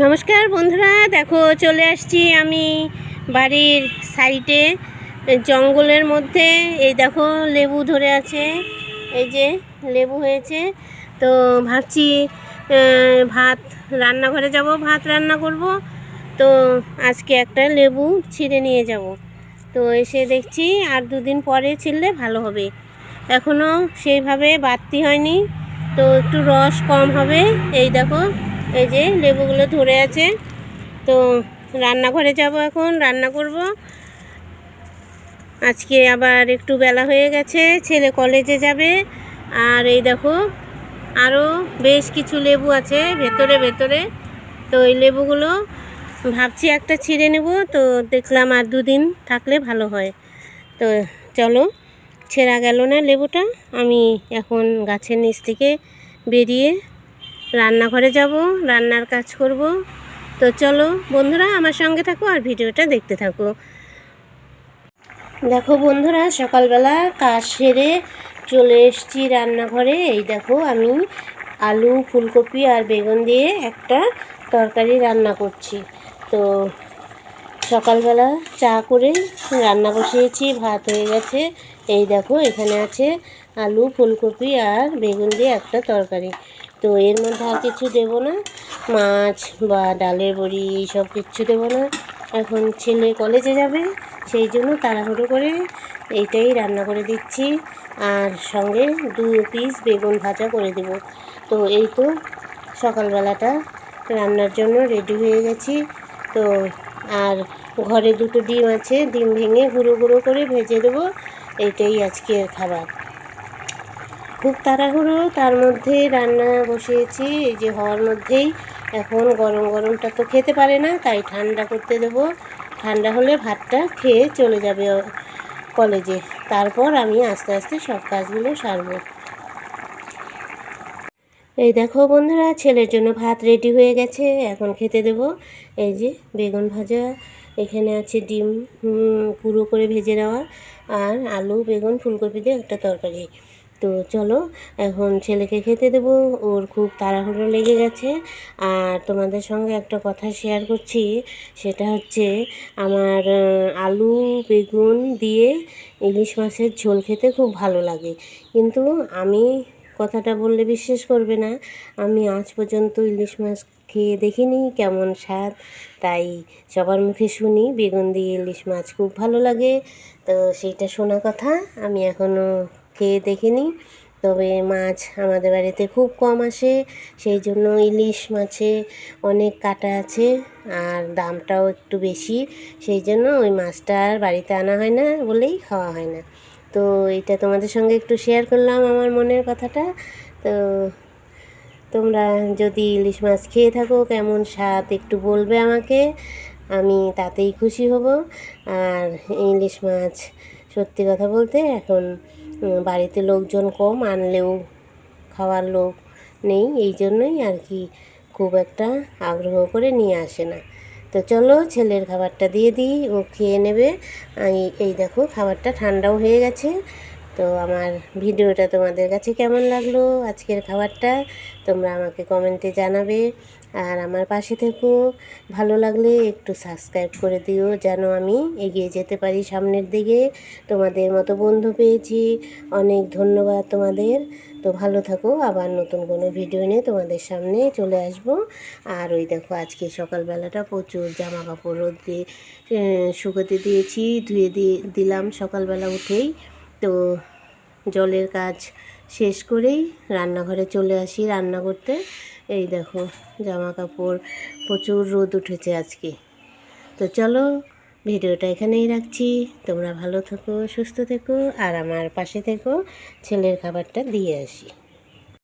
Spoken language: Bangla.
নমস্কার বন্ধুরা, দেখো চলে আসছি আমি বাড়ির সাইডে, জঙ্গলের মধ্যে। এই দেখো লেবু ধরে আছে, এই যে লেবু হয়েছে। তো ভাবছি ভাত রান্নাঘরে যাব, ভাত রান্না করব। তো আজকে একটা লেবু ছিঁড়ে নিয়ে যাব। তো এসে দেখছি আর দুদিন পরে ছিঁড়লে ভালো হবে। এখনও সেইভাবে বাড়তি হয়নি। তো একটু রস কম হবে। এই দেখো এই যে লেবুগুলো ধরে আছে। তো রান্নাঘরে যাব এখন, রান্না করব। আজকে আবার একটু বেলা হয়ে গেছে, ছেলে কলেজে যাবে। আর এই দেখো আরও বেশ কিছু লেবু আছে ভেতরে ভেতরে। তো এই লেবুগুলো ভাবছি একটা ছিঁড়ে নেব, তো দেখলাম আর দুদিন থাকলে ভালো হয়। তো চলো, ছেঁড়া গেল না লেবুটা। আমি এখন গাছের নিচ থেকে বেরিয়ে রান্নাঘরে যাব, রান্নার কাজ করব। তো চলো বন্ধুরা, আমার সঙ্গে থাকো আর ভিডিওটা দেখতে থাকো। দেখো বন্ধুরা, সকালবেলা কাজ সেরে চলে এসেছি রান্নাঘরে। এই দেখো আমি আলু, ফুলকপি আর বেগুন দিয়ে একটা তরকারি রান্না করছি। তো সকালবেলা চা করে রান্না বসিয়েছি, ভাত হয়ে গেছে। এই দেখো এখানে আছে আলু, ফুলকপি আর বেগুন দিয়ে একটা তরকারি। তো এর মধ্যে আর কিছু দেবো না। মাছ বা ডালের বড়ি এইসব কিচ্ছু দেবো না। এখন ছেলে কলেজে যাবে, সেই জন্য তাড়াহুড়ো করে এইটাই রান্না করে দিচ্ছি। আর সঙ্গে দু পিস বেগুন ভাজা করে দেব। তো এই তো সকালবেলাটা রান্নার জন্য রেডি হয়ে গেছি। তো আর ঘরে দুটো ডিম আছে, ডিম ভেঙে গুঁড়ো গুঁড়ো করে ভেজে দেবো। এইটাই আজকের খাবার। খুব তাড়াহুড়ো তার মধ্যে রান্না বসিয়েছি, এই যে হওয়ার মধ্যেই। এখন গরম গরমটা তো খেতে পারে না, তাই ঠান্ডা করতে দেবো। ঠান্ডা হলে ভাতটা খেয়ে চলে যাবে কলেজে। তারপর আমি আস্তে আস্তে সব কাজগুলো সারবো। এই দেখো বন্ধুরা, ছেলের জন্য ভাত রেডি হয়ে গেছে, এখন খেতে দেব। এই যে বেগুন ভাজা, এখানে আছে ডিম গুঁড়ো করে ভেজে নেওয়া, আর আলু, বেগুন, ফুলকপি দিয়ে একটা তরকারি। তো চলো, এখন ছেলেকে খেতে দেব, ওর খুব তাড়াহুড়ো লেগে গেছে। আর তোমাদের সঙ্গে একটা কথা শেয়ার করছি, সেটা হচ্ছে আমার আলু, বেগুন দিয়ে ইলিশ মাছের ঝোল খেতে খুব ভালো লাগে। কিন্তু আমি কথাটা বললে বিশ্বাস করবে না, আমি আজ পর্যন্ত ইলিশ মাছ খেয়ে দেখিনি, কেমন স্বাদ। তাই সবার মুখে শুনি, বেগুন দিয়ে ইলিশ মাছ খুব ভালো লাগে। তো সেইটা শোনা কথা, আমি এখনও খেয়ে দেখিনি। তবে মাছ আমাদের বাড়িতে খুব কম আসে, সেই জন্য ইলিশ মাছে অনেক কাটা আছে আর দামটাও একটু বেশি, সেই জন্য ওই মাছটা আর বাড়িতে আনা হয় না বলেই খাওয়া হয় না। তো এটা তোমাদের সঙ্গে একটু শেয়ার করলাম আমার মনের কথাটা। তো তোমরা যদি ইলিশ মাছ খেয়ে থাকো, কেমন স্বাদ একটু বলবে আমাকে, আমি তাতেই খুশি হব। আর ইলিশ মাছ সত্যি কথা বলতে এখন বাড়িতে লোকজন কম আনলেও খাওয়ার লোক নেই, এই জন্যই আর কি খুব একটা আগ্রহ করে নিয়ে আসে না। তো চলো ছেলের খাবারটা দিয়ে দিই, ও খেয়ে নেবে। এই দেখো খাবারটা ঠান্ডাও হয়ে গেছে। তো আমার ভিডিওটা তোমাদের কাছে কেমন লাগল? আজকের খাবারটা তোমরা আমাকে কমেন্টে জানাবে। আর আমার পাশে থেকো। ভালো লাগলে একটু সাবস্ক্রাইব করে দিও যেন আমি এগিয়ে যেতে পারি সামনের দিকে। তোমাদের মতো বন্ধু পেয়েছি। অনেক ধন্যবাদ তোমাদের। তো ভালো থাকো। আবার নতুন কোনো ভিডিও নিয়ে তোমাদের সামনে চলে আসব। আর ওই দেখো, আজকে সকালবেলাটা প্রচুর জামা কাপড় রোদ্রে শুকোতে দিয়েছি, ধুয়ে দিয়ে দিলাম সকালবেলা উঠেই। তো জলের কাজ শেষ করেই রান্নাঘরে চলে আসি রান্না করতে। এই দেখো জামা কাপড় প্রচুর রোদ উঠেছে আজকে। তো চলো, ভিডিওটা এখানেই রাখছি। তোমরা ভালো থেকো, সুস্থ থেকো, আর আমার পাশে থেকো, ছেলের খাবারটা দিয়ে আসি।